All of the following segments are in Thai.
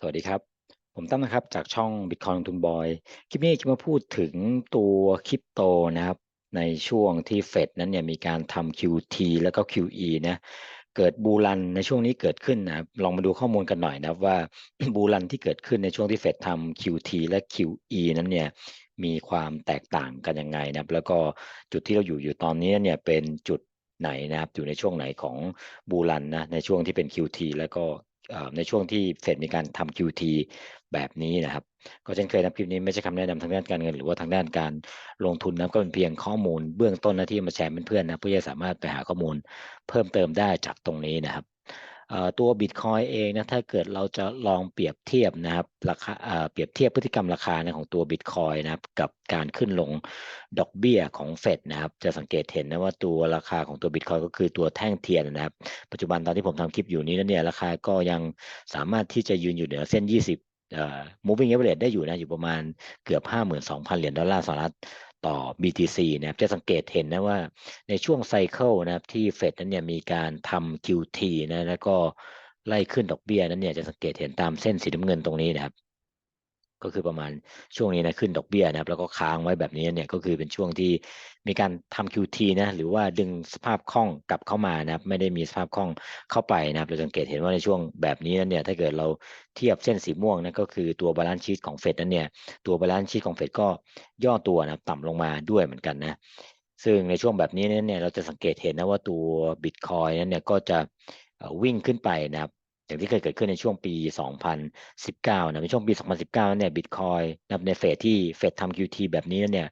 สวัสดีครับ ผมตั้มนะครับจากช่อง Bitcoin ลงทุนบอย คลิปนี้จะมาพูดถึงตัวคริปโตนะครับ ในช่วงที่เฟดนั้นเนี่ยมีการทำ QT แล้วก็ QE นะเกิดบูรันในช่วงนี้เกิดขึ้นนะลองมาดูข้อมูลกันหน่อยนะครับว่าบูรันที่เกิดขึ้นในช่วงที่เฟดทำ QT และ QE นั้นเนี่ยมีความแตกต่างกันยังไงนะครับ แล้วก็จุดที่เราอยู่อยู่ตอนนี้เนี่ยเป็นจุดไหนนะครับอยู่ในช่วงไหนของบูรันนะในช่วงที่เป็น QT แล้วก็ ในช่วงที่เฟดมีการทำ QT แบบนี้นะครับ ก็เช่นเคยนะคลิปนี้ไม่ใช่คำแนะนำทางด้านการเงิน หรือว่าทางด้านการลงทุนนะก็เป็นเพียงข้อมูลเบื้องต้นนะที่มาแชร์เพื่อนๆนะเพื่อจะสามารถไปหาข้อมูลเพิ่มเติมได้จากตรงนี้นะครับ ตัวบิตคอยเองนะถ้าเกิดเราจะลองเปรียบเทียบนะครับราคาเปรียบเทียบพฤติกรรมราคาของตัวบิตคอยนะครับกับการขึ้นลงดอกเบี้ยของเฟดนะครับจะสังเกตเห็นนะว่าตัวราคาของตัวบิตคอยก็คือตัวแท่งเทียนนะครับ ปัจจุบันตอนที่ผมทำคลิปอยู่นี้นั้นเนี่ยราคาก็ยังสามารถที่จะยืนอยู่เหนือเส้น 20 moving average ได้อยู่นะอยู่ประมาณเกือบ 52,000 เหรียญดอลลาร์สหรัฐ ต่อ BTC นะครับจะสังเกตเห็นนะว่าในช่วงไซเคิลนะครับที่เฟดนั้นเนี่ยมีการทำ QT นะแล้วก็ไล่ขึ้นดอกเบี้ยนั้นเนี่ยจะสังเกตเห็นตามเส้นสีน้ำเงินตรงนี้นะครับ ก็คือประมาณช่วงนี้นะขึ้นดอกเบี้ยนะครับแล้วก็ค้างไว้แบบนี้เนี่ยก็คือเป็นช่วงที่มีการทำ QT นะหรือว่าดึงสภาพคล่องกลับเข้ามานะครับไม่ได้มีสภาพคล่องเข้าไปนะครับเราสังเกตเห็นว่าในช่วงแบบนี้นั้นเนี่ยถ้าเกิดเราเทียบเส้นสีม่วงนะก็คือตัวบาลานซ์ชีตของเฟดนั้นเนี่ยตัวบาลานซ์ชีตของเฟดก็ย่อตัวนะต่ำลงมาด้วยเหมือนกันนะซึ่งในช่วงแบบนี้เนี่ยเราจะสังเกตเห็นนะว่าตัวบิตคอยนั้นเนี่ยก็จะวิ่งขึ้นไปนะครับ อย่างที่เคยเกิดขึ้นในช่วงปี 2019 นะในช่วงปี 2019 เนี่ยบิตคอยนะในเฟสที่เฟดทำ QT แบบนี้เนี่ย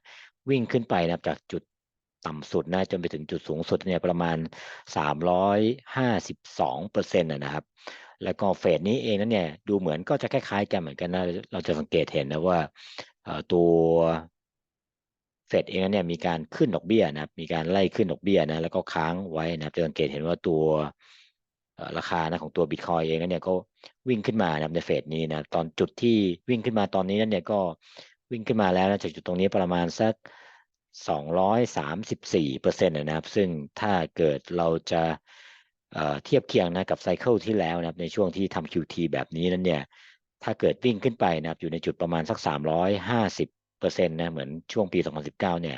วิ่งขึ้นไปนะจากจุดต่ำสุดนะจนไปถึงจุดสูงสุดเนี่ยประมาณ 352เปอร์เซ็นต์นะครับ แล้วก็เฟสนี้เองนั้นเนี่ยดูเหมือนก็จะคล้ายๆกันเหมือนกันนะเราจะสังเกตเห็นนะว่าตัวเฟดเองเนี่ยมีการขึ้นดอกเบี้ยนะมีการไล่ขึ้นดอกเบี้ยนะแล้วก็ค้างไว้นะจะสังเกตเห็นว่าตัว ราคานะของตัวบิตคอยเองเนี่ยก็วิ่งขึ้นมานะในเฟสนี้นะตอนจุดที่วิ่งขึ้นมาตอนนี้นั่นเนี่ยก็วิ่งขึ้นมาแล้วนะจากจุดตรงนี้ประมาณสัก 234เปอร์เซ็นต์นะครับ ซึ่งถ้าเกิดเราจะเทียบเคียงนะกับไซเคิลที่แล้วนะครับในช่วงที่ทำ QT แบบนี้นั้นเนี่ยถ้าเกิดวิ่งขึ้นไปนะครับอยู่ในจุดประมาณสัก 350เปอร์เซ็นต์นะเหมือนช่วงปี 2019 เนี่ย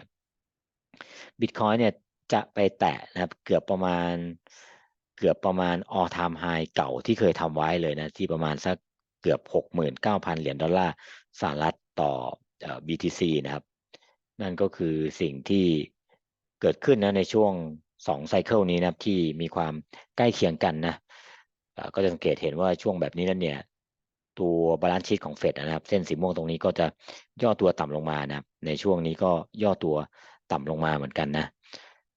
บิตคอยเนี่ยจะไปแตะนะครับเกือบประมาณ เกือบประมาณ all time high เก่าที่เคยทำไว้เลยนะ ที่ประมาณสักเกือบ 69,000 เหรียญดอลลาร์สหรัฐต่อ BTC นะครับ นั่นก็คือสิ่งที่เกิดขึ้นนะในช่วง2ไซเคิลนี้นะครับ ที่มีความใกล้เคียงกันนะก็จะสังเกตเห็นว่าช่วงแบบนี้นั่นเนี่ย ตัวบาลานซ์ชีตของเฟดนะครับ เส้นสีม่วงตรงนี้ก็จะย่อตัวต่ำลงมานะครับ ในช่วงนี้ก็ย่อตัวต่ำลงมาเหมือนกันนะ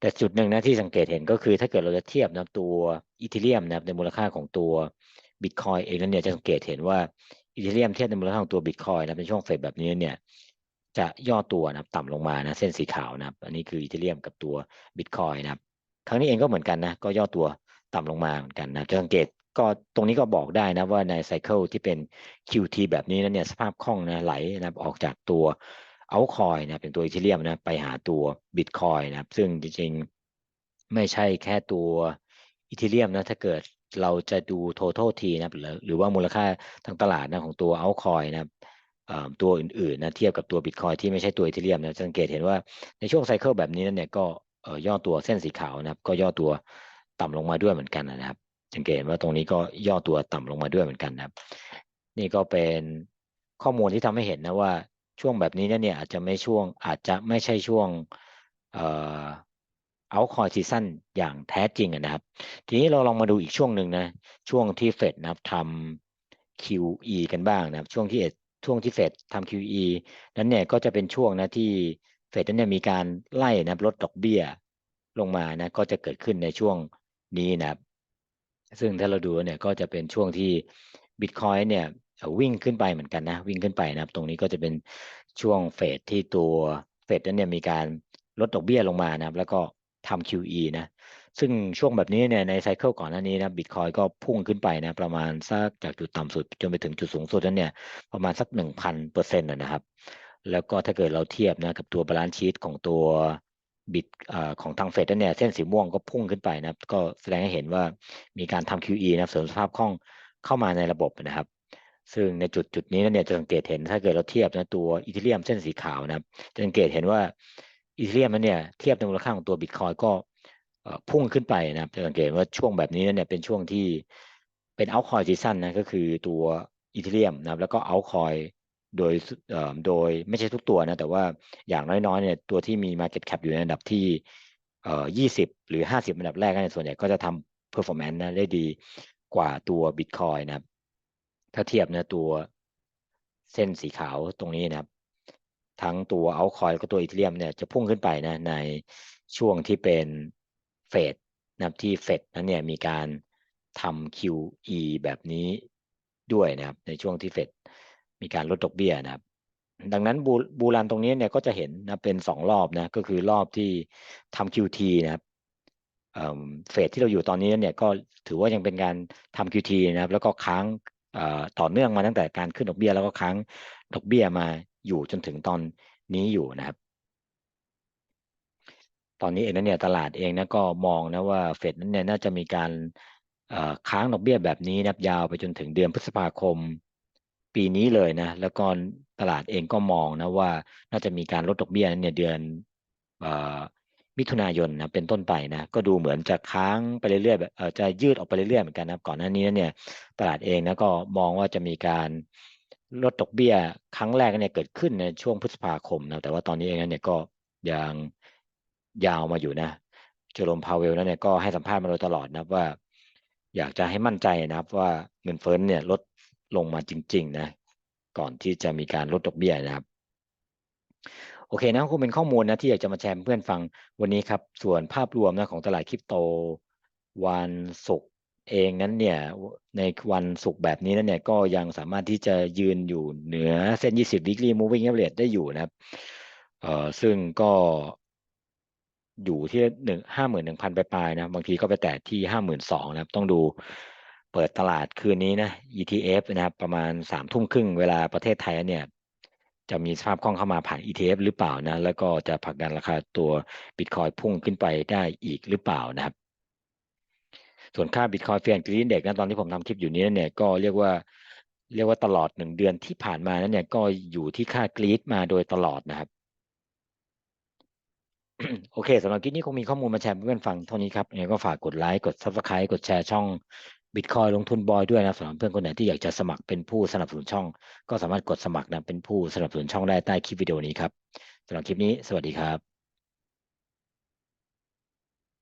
แต่จุดหนึ่งนะที่สังเกตเห็นก็คือถ้าเกิดเราจะเทียบนะตัวอีเทเรียมนะในมูลค่าของตัวบิตคอยเองนั้นเนี่ยจะสังเกตเห็นว่าอีเทเรียมเทียบในมูลค่าของตัวบิตคอยนะเป็นช่วงเฟดแบบนี้เนี่ยจะย่อตัวนะต่ำลงมานะเส้นสีขาวนะอันนี้คืออีเทเรียมกับตัวบิตคอยนะครั้งนี้เองก็เหมือนกันนะก็ย่อตัวต่ำลงมาเหมือนกันนะจะสังเกตก็ตรงนี้ก็บอกได้นะว่าในไซเคิลที่เป็น QT แบบนี้นั้นเนี่ยสภาพคล่องนะไหลนะออกจากตัว เอาคอยนะเป็นตัวอีเทเรียมนะไปหาตัวบิตคอยนะครับ ซึ่งจริงๆ ไม่ใช่แค่ตัวอีเทเรียมนะถ้าเกิดเราจะดู total ทีนะหรือหรือว่ามูลค่าทางตลาดนะของตัวเอาคอยนะครับตัวอื่นๆนะเทียบกับตัวบิตคอยที่ไม่ใช่ตัวอีเทเรียมนะสังเกตเห็นว่าในช่วงไซเคิลแบบนี้นั่นเนี่ยก็ย่อตัวเส้นสีขาวนะครับ ก็ย่อตัวต่ำลงมาด้วยเหมือนกันนะครับ สังเกตว่าตรงนี้ก็ย่อตัวต่ำลงมาด้วยเหมือนกันนะครับ นี่ก็เป็นข้อมูลที่ทำให้เห็นนะว่า ช่วงแบบนี้เนี่ยอาจจะไม่ช่วงอาจจะไม่ใช่ช่วงเอ่อเอาคอยซีซั่นอย่างแท้จริงนะครับ ทีนี้เราลองมาดูอีกช่วงหนึ่งนะช่วงที่เฟดนะครับทำ QE กันบ้างนะครับ ช่วงที่เช่วงที่เฟดทำ QE นั้นเนี่ยก็จะเป็นช่วงนะที่เฟดนั้นเนี่ยมีการไล่นะลดดอกเบี้ยลงมานะก็จะเกิดขึ้นในช่วงนี้นะครับ ซึ่งถ้าเราดูเนี่ยก็จะเป็นช่วงที่บิตคอยเนี่ย วิ่งขึ้นไปเหมือนกันนะ วิ่งขึ้นไปนะครับ ตรงนี้ก็จะเป็นช่วงเฟสที่ตัวเฟดนั้นเนี่ยมีการลดดอกเบี้ยลงมานะครับ แล้วก็ทำ QE นะ ซึ่งช่วงแบบนี้เนี่ยในไซเคิลก่อนหน้านี้นะบิตคอยก็พุ่งขึ้นไปนะ ประมาณสักจากจุดต่ำสุด จนไปถึงจุดสูงสุดนั้นเนี่ยประมาณสักหนึ่งพันเปอร์เซ็นต์นะครับ แล้วก็ถ้าเกิดเราเทียบนะกับตัวบาลานซ์ชีตของตัวบิตของทางเฟดนั้นเนี่ยเส้นสีม่วงก็พุ่งขึ้นไปนะก็แสดงให้เห็นว่ามีการทำ QE นะเสริมสภาพคล่องเข้ามาในระบบนะครับ ซึ่งในจุดจุดนี้เนี่ยจะสังเกตเห็นถ้าเกิดเราเทียบนะตัวอีเทเรียมเส้นสีขาวนะครับจะสังเกตเห็นว่าอีเทเรียมนั้นเนี่ยเทียบในมูลค่าของตัวบิตคอยก็พุ่งขึ้นไปนะครับจะสังเกตว่าช่วงแบบนี้เนี่ยเป็นช่วงที่เป็นเอาคอยซีซั่นนะก็คือตัวอีเทเรียมนะครับแล้วก็เอาคอยโดยโดยไม่ใช่ทุกตัวนะแต่ว่าอย่างน้อยๆเนี่ยตัวที่มี Market Cap อยู่ในอันดับที่เอ่อ20 หรือ 50อันดับแรกในส่วนใหญ่ก็จะทำ performance นะได้ดีกว่าตัว Bitcoin นะครับ ถ้าเทียบนะตัวเส้นสีขาวตรงนี้นะครับ ทั้งตัวเอาคอยก็ตัวอีเทเรียมเนี่ยจะพุ่งขึ้นไปนะในช่วงที่เป็นเฟดนะครับที่เฟดนั้นเนี่ยมีการทำ QE แบบนี้ด้วยนะครับ ในช่วงที่เฟดมีการลดดอกเบี้ยนะครับ ดังนั้นบูบูรันตรงนี้เนี่ยก็จะเห็นนะเป็นสองรอบนะก็คือรอบที่ทำ QT นะครับเฟสที่เราอยู่ตอนนี้เนี่ยก็ถือว่ายังเป็นการทำ QT นะครับ แล้วก็ค้าง ต่อเนื่องมาตั้งแต่การขึ้นดอกเบี้ยแล้วก็ค้างดอกเบี้ยมาอยู่จนถึงตอนนี้อยู่นะครับ ตอนนี้เองนนเนี่ยตลาดเองนะก็มองนะว่าเฟดนั้นเนี่ยน่าจะมีการค้างดอกเบี้ยแบบนี้นับยาวไปจนถึงเดือนพฤษภาคมปีนี้เลยนะ แล้วก็ตลาดเองก็มองนะว่าน่าจะมีการลดดอกเบี้ยเนี่ยเดือน มิถุนายนนะเป็นต้นไปนะก็ดูเหมือนจะค้างไปเรื่อยๆแบบจะยืดออกไปเรื่อยๆเหมือนกันนะก่อนหน้านี้เนี่ยตลาดเองนะก็มองว่าจะมีการลดดอกเบี้ยครั้งแรกเนี่ยเกิดขึ้นในช่วงพฤษภาคมนะแต่ว่าตอนนี้เองเนี่ยก็ยังยาวมาอยู่นะเจอร์โรมพาวเวลนั้นเนี่ยก็ให้สัมภาษณ์มาโดยตลอดนะว่า อยากจะให้มั่นใจนะครับว่าเงินเฟ้อเนี่ยลดลงมาจริง ๆ นะ ก่อนที่จะมีการลดดอกเบี้ยนะครับ โอเคนะคงเป็นข้อมูลนะที่อยากจะมาแชร์เพื่อนฟังวันนี้ครับ ส่วนภาพรวมนะของตลาดคริปโต วันศุกร์เองนั้นเนี่ยในวันศุกร์แบบนี้นั้นเนี่ยก็ยังสามารถที่จะยืนอยู่เหนือเส้น 20 weekly moving average ได้อยู่นะครับเอ่อซึ่งก็อยู่ที่หนึ่งห้าหมื่นหนึ่งพันปลายๆนะบางทีก็ไปแตะที่ห้าหมื่นสองนะครับ ต้องดูเปิดตลาดคืนนี้นะ ETF นะครับ ประมาณสามทุ่มครึ่งเวลาประเทศไทยเนี่ย จะมีสภาพคล่องเข้ามาผ่าน ETF หรือเปล่านะ แล้วก็จะผลักดันราคาตัวบิตคอยพุ่งขึ้นไปได้อีกหรือเปล่านะครับ ส่วนค่าบิตคอยเฟียนกรีนเด็กนะตอนที่ผมทำคลิปอยู่นี้เนี่ยก็เรียกว่าเรียกว่าตลอดหนึ่งเดือนที่ผ่านมานั้นเนี่ยก็อยู่ที่ค่ากรีดมาโดยตลอดนะครับโอเคสำหรับคลิปนี้คงมีข้อมูลมาแชร์เพื่อนฟังเท่านี้ครับยังไงก็ฝากกดไลค์ กด Subscribe กดแชร์ช่อง บิตคอยลงทุนบอยด้วยนะสำหรับเพื่อนคนไหนที่อยากจะสมัครเป็นผู้สนับสนุนช่อง ก็สามารถกดสมัครนะเป็นผู้สนับสนุนช่องได้ใต้คลิปวิดีโอนี้ครับสำหรับคลิปนี้สวัสดีครับ